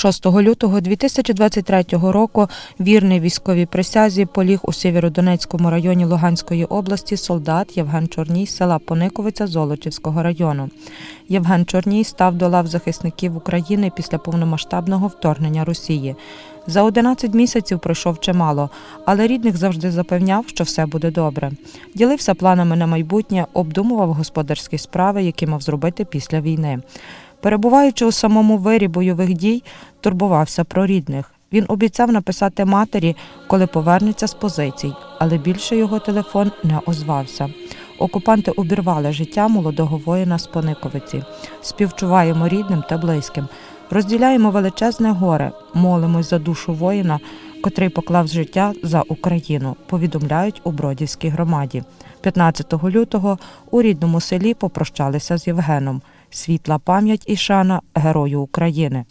6 лютого 2023 року вірний військовій присязі поліг у Сєвєродонецькому районі Луганської області солдат Євген Чорній з села Пониковиця Золочівського району. Євген Чорній став до лав захисників України після повномасштабного вторгнення Росії. За 11 місяців пройшов чимало, але рідних завжди запевняв, що все буде добре. Ділився планами на майбутнє, обдумував господарські справи, які мав зробити після війни. Перебуваючи у самому вирі бойових дій, турбувався про рідних. Він обіцяв написати матері, коли повернеться з позицій, але більше його телефон не озвався. Окупанти обірвали життя молодого воїна з Пониковиці. Співчуваємо рідним та близьким. Розділяємо величезне горе, молимось за душу воїна, котрий поклав життя за Україну, повідомляють у Бродівській громаді. 15 лютого у рідному селі попрощалися з Євгеном. Світла пам'ять і шана герою України.